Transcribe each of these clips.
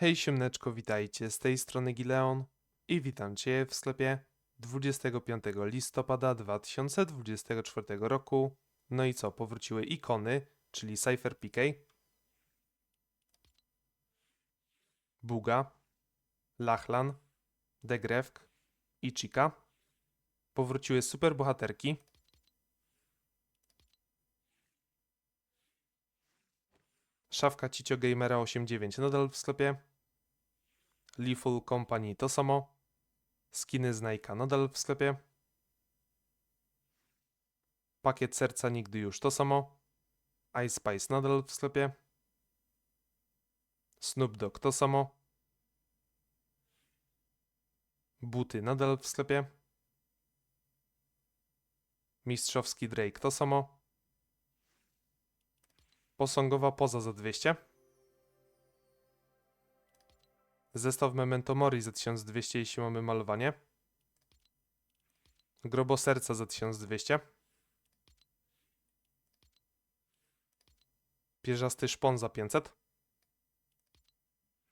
Hej siemneczko, witajcie, z tej strony Gileon i witam Cię w sklepie 25 listopada 2024 roku. No i co, powróciły ikony, czyli Cypher PK, Buga, Lachlan, Degrefk i Chica. Powróciły super bohaterki. Szafka Cicio Gamera 89 nadal w sklepie. Lethal Company to samo. Skiny z Nike'a nadal w sklepie. Pakiet serca nigdy już to samo. Ice Spice nadal w sklepie. Snoop Dogg to samo. Buty nadal w sklepie. Mistrzowski Drake to samo. Posągowa poza za 200. Zestaw Memento Mori za 1200, jeśli mamy malowanie. Grobo serca za 1200. Pierzasty szpon za 500.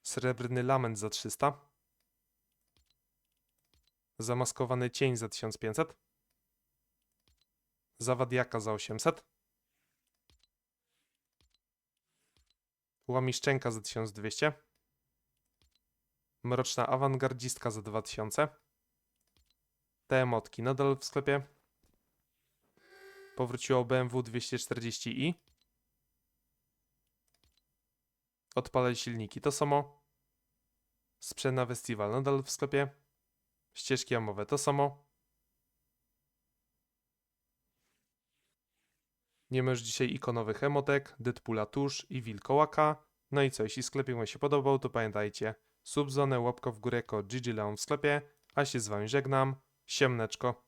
Srebrny lament za 300. Zamaskowany cień za 1500. Zawadiaka za 800. Łamiszczenka za 1200. Mroczna awangardzistka za 2000. Te emotki nadal w sklepie. Powróciło BMW 240i. Odpalaj silniki to samo. Sprzęt na festiwal nadal w sklepie. Ścieżki amowe to samo. Nie ma już dzisiaj ikonowych emotek, Deadpoola tusz i wilkołaka. No i co, jeśli sklepik Wam się podobał, to pamiętajcie, subzonę, łapka w górę, kod GG Leon w sklepie, a się z Wami żegnam, siemneczko.